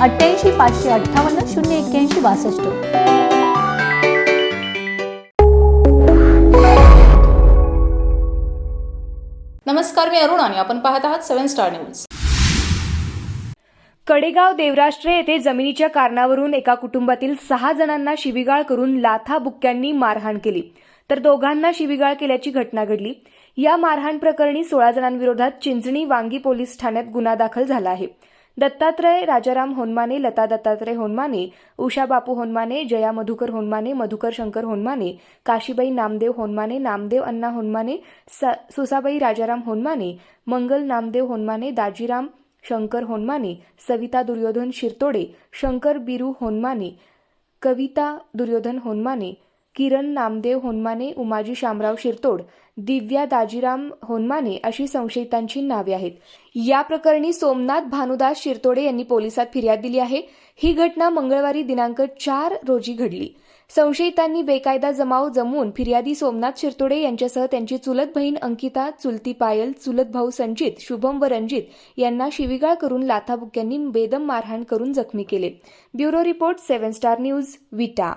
अठ्ठ्याऐंशी पाचशे अठ्ठावन्न शून्य एक्क्याऐंशी बासष्ट. नमस्कार मी अरुण आणि आपण पाहत आहात seven star news. Kadegaon Devrashtre येथे जमिनीच्या कारणावरून एका कुटुंबातील सहा जणांना शिवीगाळ करून लाथा बुक्क्यांनी मारहाण केली. तर दोघांना शिवीगाळ केल्याची घटना घडली. या मारहाण प्रकरणी सोळा जणांविरोधात चिंचणी वांगी पोलीस ठाण्यात गुन्हा दाखल झाला आहे. दत्तात्रय राजाराम होनमाने लता दत्तात्रय होनमाने उषा बापू होनमाने जया मधुकर होनमाने मधुकर शंकर होनमाने काशीबाई नामदेव होनमाने नामदेव अण्णा होनमाने स- सुसाबाई राजाराम होनमाने मंगल नामदेव होनमाने दाजीराम शंकर होनमाने सविता दुर्योधन शिरतोडे शंकर बिरू होनमाने कविता दुर्योधन होनमाने किरण नामदेव होनमाने उमाजी शामराव शिरतोड दिव्या दाजीराम होनमाने अशी संशयितांची नावे आहेत. या प्रकरणी सोमनाथ भानुदास शिरतोडे यांनी पोलिसात फिर्याद दिली आहे. ही घटना मंगळवारी दिनांक चार रोजी घडली. संशयितांनी बेकायदा जमाव जमवून फिर्यादी सोमनाथ शिरतोडे यांच्यासह त्यांची चुलत बहीण अंकिता चुलती पायल चुलत भाऊ संचित शुभम व रणजित यांना शिवीगाळ करून लाथाबुक्यांनी बेदम मारहाण करून जखमी केले. Bureau report seven star news Vita.